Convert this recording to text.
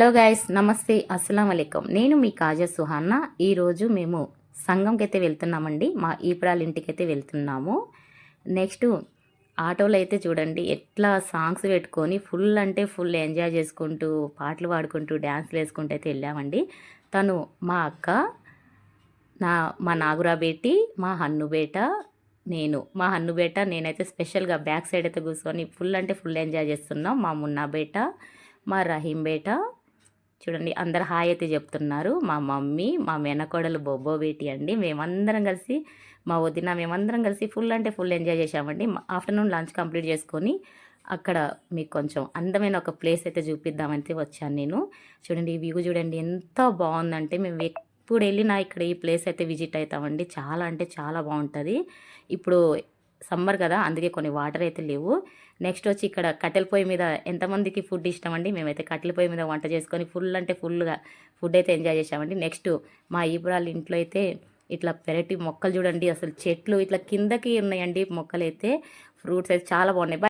Hello guys నమస్తే అస్సలం అలైకుం నేను మీ కాజా సుహాన్న ఈరోజు మేము సంఘంకి అయితే వెళ్తున్నామండి. మా ఈప్రాల ఇంటికైతే వెళ్తున్నాము. నెక్స్ట్ ఆటోలో అయితే చూడండి ఎట్లా సాంగ్స్ పెట్టుకొని ఫుల్ అంటే ఫుల్ ఎంజాయ్ చేసుకుంటూ పాటలు పాడుకుంటూ డ్యాన్స్లు వేసుకుంటూ అయితే వెళ్ళామండి. తను మా అక్క నా మా నాగురా బేటి మా హన్ను బేట నేను. మా హన్ను బేట నేనైతే స్పెషల్గా బ్యాక్ సైడ్ అయితే కూర్చొని ఫుల్ అంటే ఫుల్ ఎంజాయ్ చేస్తున్నాం. మా మున్నా బేట మా రహీం బేట చూడండి అందరు హాయ్ అయితే చెప్తున్నారు. మా మమ్మీ మా మెనకోడలు బొబ్బో బేటి అండి. మేమందరం కలిసి మా వదిన మేమందరం కలిసి ఫుల్ అంటే ఫుల్ ఎంజాయ్ చేసామండి ఆఫ్టర్నూన్ లంచ్ కంప్లీట్ చేసుకొని అక్కడ మీకు కొంచెం అందమైన ఒక ప్లేస్ అయితే చూపిద్దామంటే వచ్చాను నేను. చూడండి ఈ వ్యూ చూడండి ఎంత బాగుందంటే మేము ఎప్పుడు వెళ్ళినా ఇక్కడ ఈ ప్లేస్ అయితే విజిట్ అవుతామండి. చాలా అంటే చాలా బాగుంటుంది. ఇప్పుడు సమ్మర్ కదా అందుకే కొన్ని వాటర్ అయితే లేవు. నెక్స్ట్ వచ్చి ఇక్కడ కట్టెల పొయ్యి మీద ఎంతమందికి ఫుడ్ ఇష్టం అండి మేమైతే కట్టెల పొయ్యి మీద వంట చేసుకొని ఫుల్ అంటే ఫుల్గా ఫుడ్ అయితే ఎంజాయ్ చేసామండి నెక్స్ట్ మా ఈపురాల ఇంట్లో అయితే ఇట్లా పెరటి మొక్కలు చూడండి అసలు చెట్లు ఇట్లా కిందకి ఉన్నాయండి మొక్కలు అయితే ఫ్రూట్స్ అయితే చాలా బాగున్నాయి.